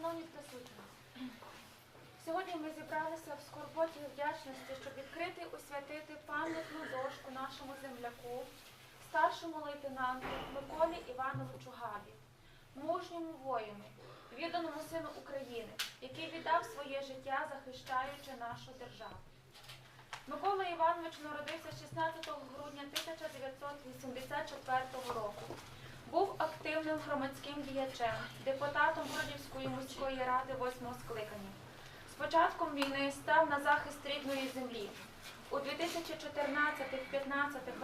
Шановні присутні, сьогодні ми зібралися в скорботі вдячності, щоб відкрити і освятити пам'ятну дошку нашому земляку, старшому лейтенанту Миколі Івановичу Габі, мужньому воїну, відданому сину України, який віддав своє життя, захищаючи нашу державу. Микола Іванович народився 16 грудня 1984 року. Був активним громадським діячем, депутатом Бродівської міської ради 8 скликання. З початком війни став на захист рідної землі. У 2014-15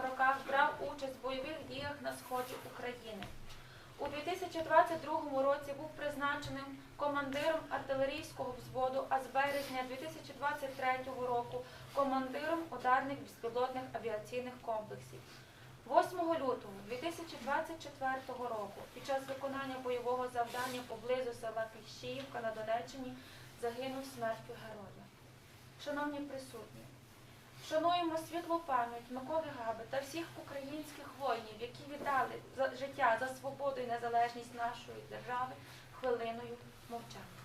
роках брав участь в бойових діях на сході України. У 2022 році був призначеним командиром артилерійського взводу, а з березня 2023 року командиром ударних безпілотних авіаційних комплексів. 8 лютого 2024 року під час виконання бойового завдання поблизу села Кліщіївка на Донеччині загинув смертю героя. Шановні присутні, шануємо світлу пам'ять Миколи Габи та всіх українських воїнів, які віддали життя за свободу і незалежність нашої держави хвилиною мовчання.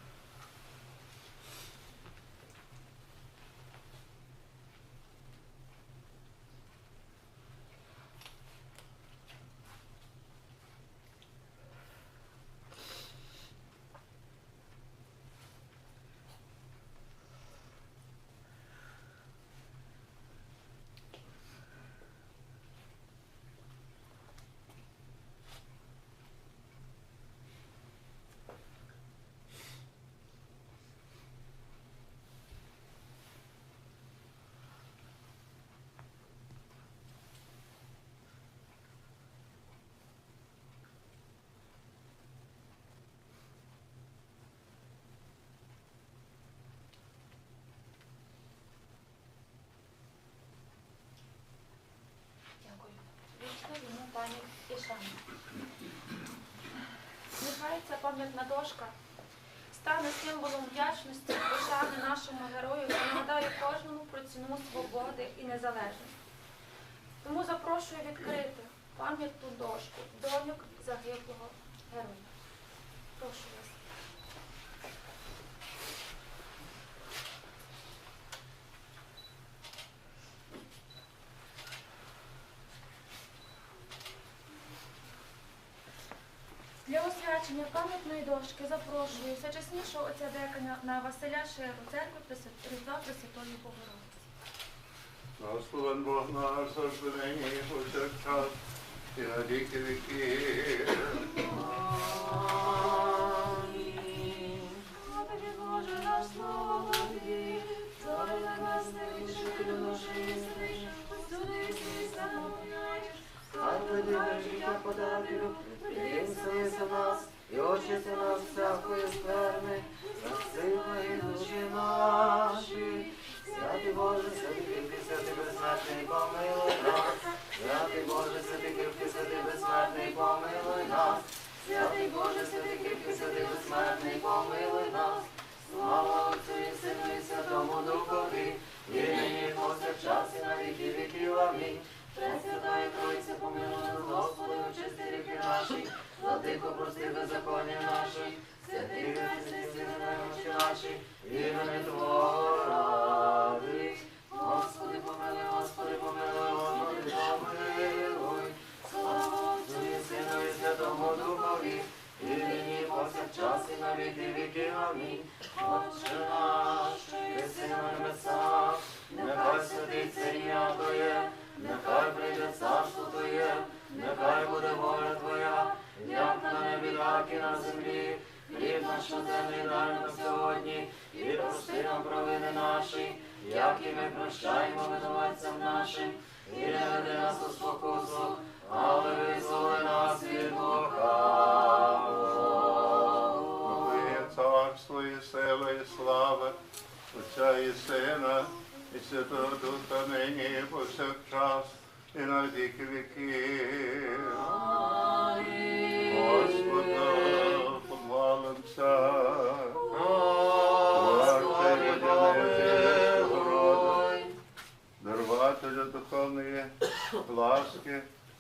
Дякую. Вічна йому ця пам'ятна дошка стане символом вдячності пошани нашому герою та нагадає кожному про ціну свободи і незалежності. Тому запрошую відкрити пам'ятну дошку доньок загиблого героя. Прошу Для освячення пам'ятної дошки запрошую всечаснішого отця деканя на Василя Ширу, церкви Різдва Пресвятої Богородиці. Благословен Бог наш, завжди нині, і повсякчас, і на віки віки. Господи Боже наш, слава Тобі, душі життя прийди вселися нас, і очисти нас всякої скверни, засилай душі наші. Святий Боже, святий кріпкий, святий безсмертний, помилуй нас. Святий Боже, святий кріпкий, святий безсмертний, помилуй нас. Святий Боже, святий кріпкий, святий безсмертний, помилуй нас. Слава Отцю і і Святому Духові, і нині і і на віки віків. Амінь. Владико, прости беззаконня наші, святий Христи, сили немочі наші, імени Твого ради. Господи, помилуй, Господи, помилуй, Господи, помилуй. Слава і Сину і Святому Духові, і нині повсякчас і на віки віків. Амінь. Отче наш, що єси на небесах, нехай святиться ім'я Твоє, нехай прийде царство Твоє, ми прощаємо винуватцям нашим, і не веди нас у спокусу, але визволи нас від лукавого. Царство і сила, і слава, Отця і Сина, і Святого Духа нині, і повсякчас, і на віки віки.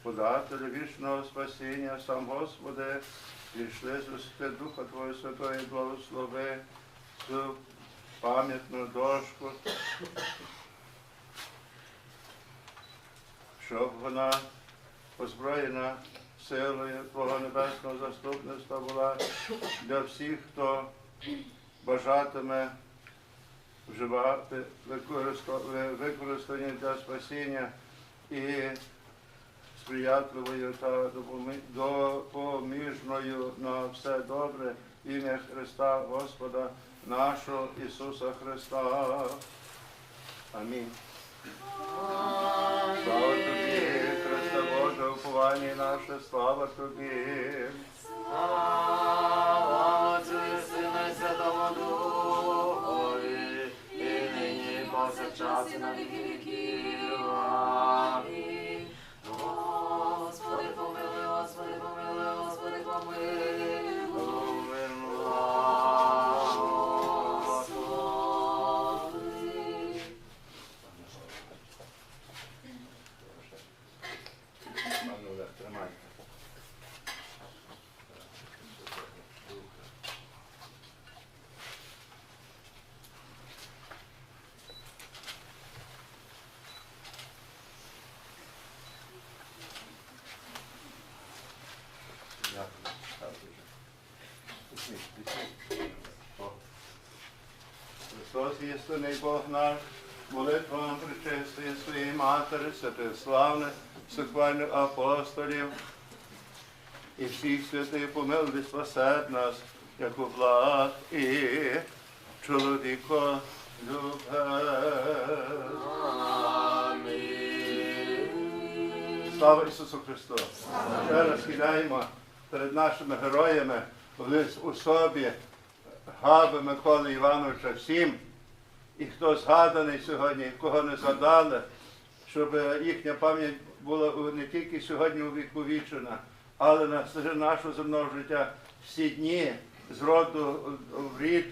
Ласки, вічного спасіння, сам Господи, Прийшли зустріти Духа Твого Святого і благослови цю пам'ятну дошку, щоб вона озброєна силою Твого небесного заступництва була для всіх, хто бажатиме вживати використання для спасіння і сприятливою та допоміжною на все добре ім'я Христа Господа нашого Ісуса Христа. Амінь. Слава тобі, Христе Боже, уповання наше, слава тобі. Слава Отцю і Сину і Святому Духові, і нині, і повсякчас, і на віки віків. Амінь. Господи, помилуй, Господи, помилуй, Господи, помилуй. Господи. Пане Олег, тримайте. Дякую. Ставте вже. Христос єстиний Бог наш, молитвам причистої своєї Матері, святославне, суквальних апостолів і всіх святих помилуй спасет нас, як у благ і чоловіко Слава Ісусу Христу! Ще раз кидаємо перед нашими героями в особі Габи Миколи Івановича всім, і хто згаданий сьогодні, кого не згадали, щоб їхня пам'ять була не тільки сьогодні увіковічена, але на нашого земного життя всі дні з роду в рід,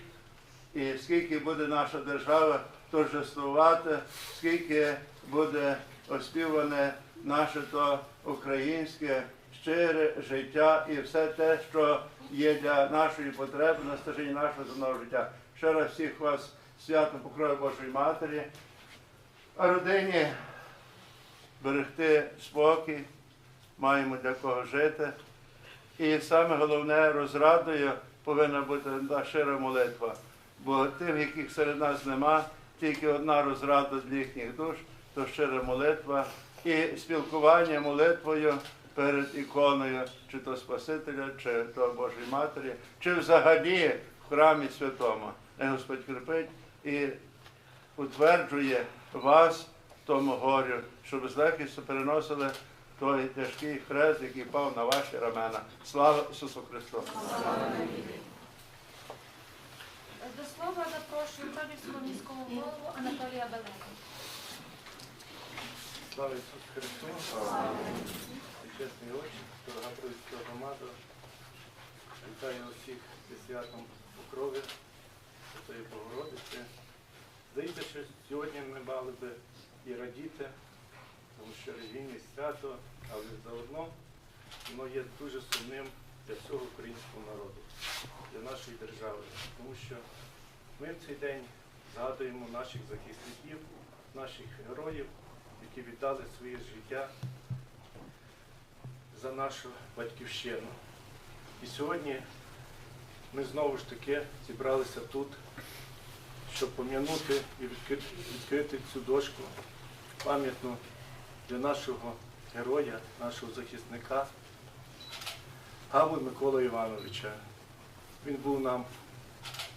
і скільки буде наша держава торжествувати, скільки буде оспіване наше то українське щире життя і все те, що є для нашої потреби на стежині нашого земного життя. Ще раз всіх вас свято покрою Божої Матері, а родині берегти спокій, маємо для кого жити. І саме головне розрадою повинна бути щира молитва. Бо тим, яких серед нас нема, тільки одна розрада з їхніх душ, то щира молитва і спілкування молитвою перед іконою, чи то Спасителя, чи то Божої Матері, чи взагалі в храмі святому. Най Господь крепить і утверджує вас в тому горю, щоб з легкістю переносили той тяжкий хрест, який пав на ваші рамена. Слава Ісусу Христу! До слова запрошую Бродівського міського голову Анатолія Белека. Слава Ісусу Христу! Чесні очі, дорога Троїцька громада, вітаю усіх зі святом Покрови, Святої Богородиці. Здається, що сьогодні ми мали би і радіти, тому що релігійне свято, але заодно воно є дуже сумним для всього українського народу, для нашої держави, тому що ми в цей день згадуємо наших захисників, наших героїв, які віддали своє життя за нашу батьківщину. І сьогодні ми знову ж таки зібралися тут, щоб пом'янути і відкрити, цю дошку пам'ятну для нашого героя, нашого захисника Гави Миколи Івановича. Він був нам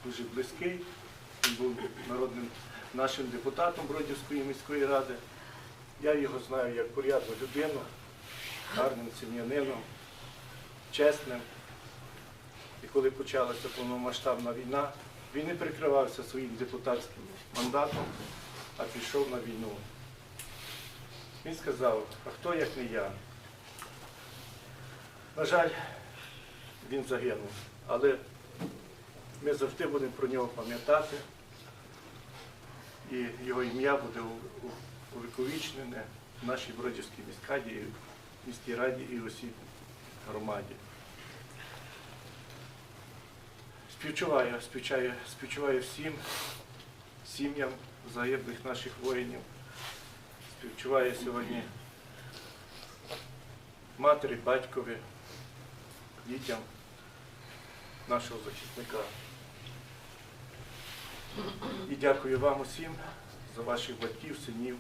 дуже близький, він був народним нашим депутатом Бродівської міської ради. Я його знаю як порядну людину, гарним сім'янином, чесним. І коли почалася повномасштабна війна, він не прикривався своїм депутатським мандатом, а пішов на війну. Він сказав, а хто як не я? На жаль, він загинув, але ми завжди будемо про нього пам'ятати, і його ім'я буде увіковічнене в нашій Бродівській міськраді, міській раді і усій громаді. Співчуваю, співчуваю, співчуваю всім сім'ям загиблих наших воїнів. Співчуваю сьогодні матері, батькові, дітям нашого захисника. І дякую вам усім за ваших батьків, синів,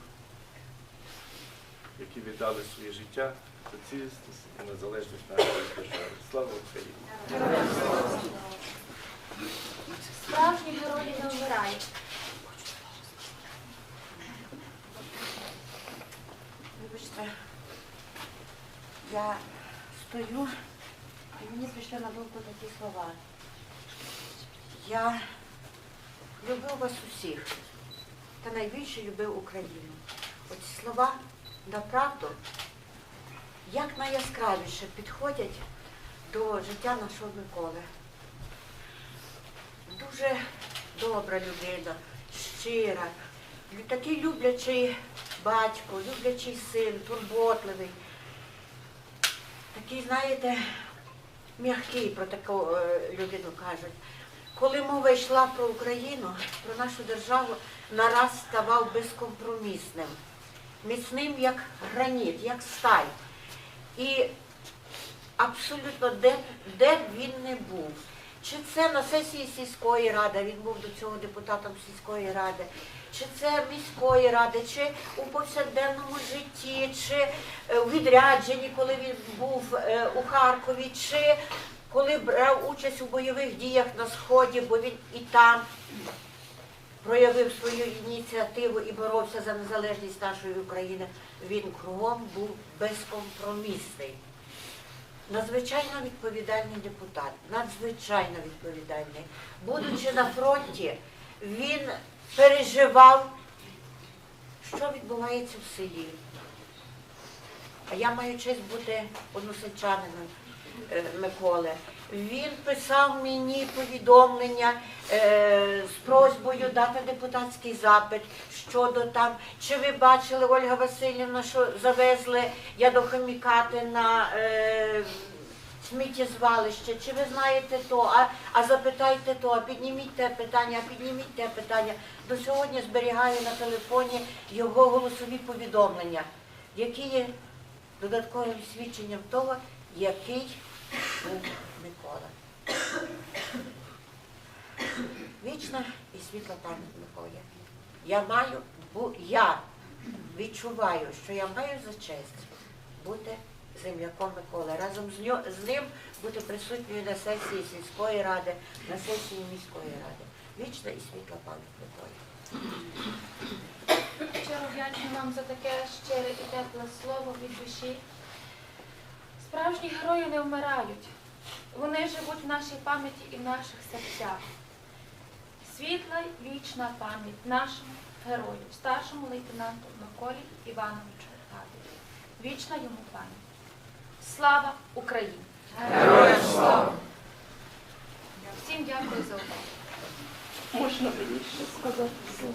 які віддали своє життя за цілісність і незалежність нашої держави. Слава Україні! Справжні герої не вмирають. Вибачте, я стою, і мені прийшли на думку такі слова. Я любив вас усіх, та найбільше любив Україну. Оці слова направду як найяскравіше підходять до життя нашого Миколи. Дуже добра людина, щира, такий люблячий батько, люблячий син, турботливий. Такий, знаєте, м'який про таку е, людину кажуть. Коли мова йшла про Україну, про нашу державу, нараз ставав безкомпромісним, міцним, як граніт, як сталь. І абсолютно де, де б він не був. Чи це на сесії сільської ради, він був до цього депутатом сільської ради, чи це міської ради, чи у повсякденному житті, чи е, у відрядженні, коли він був е, у Харкові, чи коли брав участь у бойових діях на Сході, бо він і там проявив свою ініціативу і боровся за незалежність нашої України, він кругом був безкомпромісний. Надзвичайно відповідальний депутат, надзвичайно відповідальний. Будучи на фронті, він переживав, що відбувається в селі. А я маю честь бути односельчанином е, Миколи. Він писав мені повідомлення е, з просьбою дати депутатський запит щодо там, чи ви бачили Ольга Васильівна, що завезли ядохомікати на е, сміттєзвалище, чи ви знаєте то, а, а запитайте то, а підніміть те питання, а підніміть те питання. До сьогодні зберігаю на телефоні його голосові повідомлення, які є додатковим свідченням того, який був Микола. Вічна і світла пам'ять Миколі. Я маю, бу- я відчуваю, що я маю за честь бути земляком Миколи. Разом з, ньо, з ним бути присутньою на сесії сільської ради, на сесії міської ради. Вічна і світла пам'ять Миколі. Щиро вдячна вам за таке щире і тепле слово від душі. Справжні герої не вмирають. Вони живуть в нашій пам'яті і в наших серцях. Світла вічна пам'ять нашому герою, старшому лейтенанту Миколі Івановичу Гадові. Вічна йому пам'ять. Слава Україні! Героям слава! Всім дякую за увагу. Можна мені ще сказати слово?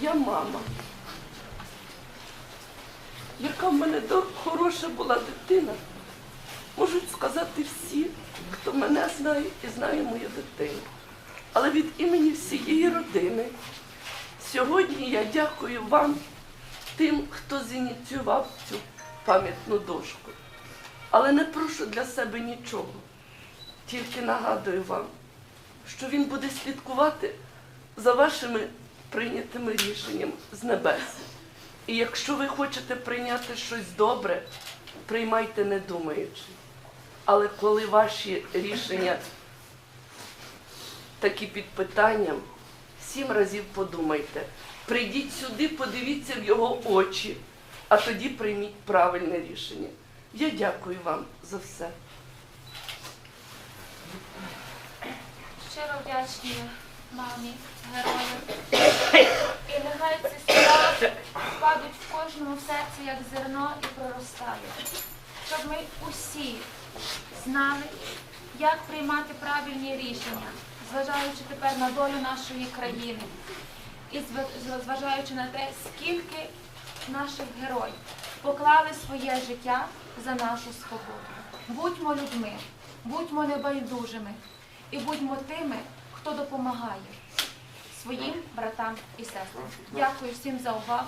Я мама, яка в мене хороша була дитина. Можуть сказати всі, хто мене знає і знає мою дитину. Але від імені всієї родини сьогодні я дякую вам, тим, хто зініціював цю пам'ятну дошку. Але не прошу для себе нічого. Тільки нагадую вам, що він буде слідкувати за вашими прийнятими рішеннями з небес. І якщо ви хочете прийняти щось добре, приймайте не думаючи. Але коли ваші рішення такі під питанням, сім разів подумайте. Прийдіть сюди, подивіться в його очі, а тоді прийміть правильне рішення. Я дякую вам за все. Щиро вдячні мамі, героям. І нехай ці слова впадуть в кожному серці, як зерно, і проростають. Щоб ми усі знали, як приймати правильні рішення, зважаючи тепер на долю нашої країни. І зважаючи на те, скільки наших героїв поклали своє життя за нашу свободу. Будьмо людьми, Будьмо небайдужими і будьмо тими, хто допомагає своїм братам і сестрам. Дякую всім за увагу.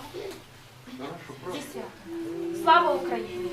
Слава Україні!